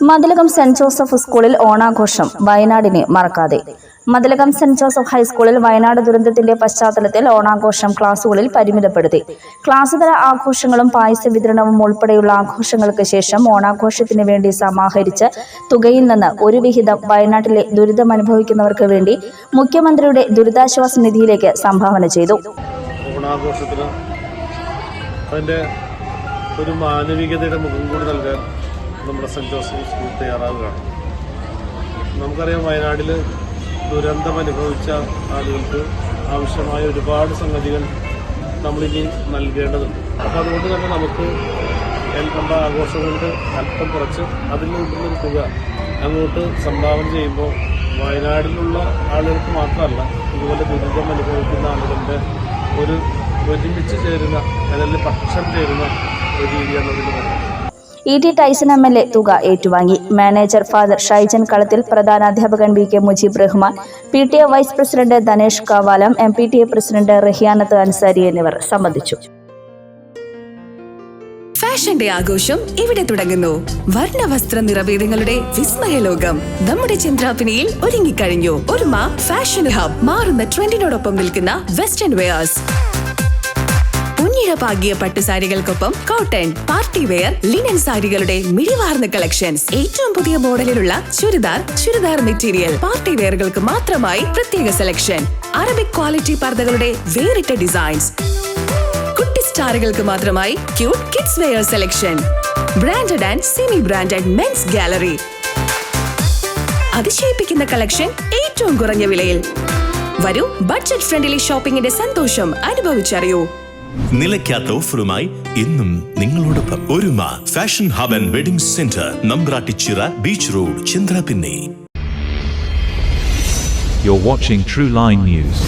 Mathilakam saint Joseph സ്കൂളിൽ ഓണാഘോഷം വയനാടിനെ മറക്കാതെ. മതിലകം സെന്റ് ജോസഫ് ഹൈസ്കൂളിൽ വയനാട് ദുരന്തത്തിന്റെ പശ്ചാത്തലത്തിൽ ഓണാഘോഷം ക്ലാസുകളിൽ പരിമിതപ്പെടുത്തി. ക്ലാസ് തല ആഘോഷങ്ങളും പായസ വിതരണവും ഉൾപ്പെടെയുള്ള ആഘോഷങ്ങൾക്ക് ശേഷം ഓണാഘോഷത്തിന് വേണ്ടി സമാഹരിച്ച് തുകയിൽ നിന്ന് ഒരു വിഹിതം വയനാട്ടിലെ ദുരിതം അനുഭവിക്കുന്നവർക്ക് വേണ്ടി മുഖ്യമന്ത്രിയുടെ ദുരിതാശ്വാസ നിധിയിലേക്ക് സംഭാവന ചെയ്തു. അതിന്റെ ഒരു മാനവികതയുടെ മുഖം കൂടി നൽകാൻ നമ്മുടെ സെന്റ് ജോസഫ് സ്കൂൾ തയ്യാറാവുകയാണ് നമുക്കറിയാം വയനാട്ടിൽ ദുരന്തം അനുഭവിച്ച ആളുകൾക്ക് ആവശ്യമായ ഒരുപാട് സംഗതികൾ നമ്മളിനി നൽകേണ്ടതുണ്ട്. അപ്പോൾ അതുകൊണ്ട് തന്നെ നമുക്ക് നമ്മുടെ ആഘോഷം കൊണ്ട് അല്പം കുറച്ച് അതിൽ നിന്നൊരു തുക അങ്ങോട്ട് സംഭാവന ചെയ്യുമ്പോൾ വയനാട്ടിലുള്ള ആളുകൾക്ക് മാത്രമല്ല ഇതുപോലെ ദുരിതം അനുഭവിക്കുന്ന ആളുകളുടെ ഒരു ഒരുമിച്ച് ചേരുന്ന അല്ലെങ്കിൽ പക്ഷം ചേരുന്ന ഒരു രീതിയാണ് അതിൽ പറയുന്നത് E T Taison M L A തുക ഏറ്റുവാങ്ങി. മാനേജർ ഫാദർ ഷൈജൻ കളത്തിൽ പ്രധാന അധ്യാപകൻ V K Mujeeb Rahman P T A vice president Dhanesh Kavalam M P T A president Rahiyanath Ansari എന്നിവർ സംബന്ധിച്ചു. ഫാഷന്റെ ആഘോഷം ഇവിടെ തുടങ്ങുന്നു. വർണ വസ്ത്ര നിറവേദങ്ങളുടെ വിസ്മയ ലോകം നമ്മുടെ ചന്ദ്രാപിനിയിൽ ഒരുങ്ങിക്കഴിഞ്ഞു. ഒരുമ ഫാഷൻ ഹബ് മാറുന്ന ട്രെൻഡിനോടൊപ്പം നിൽക്കുന്ന വെസ്റ്റേൺ വെയേഴ്സ്. കുഞ്ഞിഴപ്പാകിയ പട്ടുസാരികൾക്കൊപ്പം കോട്ടൺ പാർട്ടി വെയർ ലിനൻ സാരികളുടെ മിഴിവാർന്ന കളക്ഷൻസ്. ഏറ്റവും പുതിയ മോഡലിലുള്ള ചുരിദാർ ചുരിദാർ മെറ്റീരിയൽ. പാർട്ടി വെയറുകൾക്ക് മാത്രമായി പ്രത്യേക സെലക്ഷൻ. അറബിക് ക്വാളിറ്റി പർദ്ദകളുടെ വേറിട്ട ഡിസൈൻസ്. കുട്ടി സ്റ്റാറുകൾക്ക് മാത്രമായി cute kids wear selection. Branded and semi branded men's gallery. അതിശയിപ്പിക്കുന്ന കളക്ഷൻ ഏറ്റവും കുറഞ്ഞ വിലയിൽ. വരൂ ബഡ്ജറ്റ് ഫ്രണ്ട്ലി ഷോപ്പിംഗിന്റെ സന്തോഷം അനുഭവിച്ചറിയൂ. നിലയ്ക്കാത്ത ഓഫറുമായി ഇന്നും നിങ്ങളോടൊപ്പം Oruma fashion hub and wedding centre Nambrattichira beach road ചന്ദ്രപിന്നെ You're watching True Line News.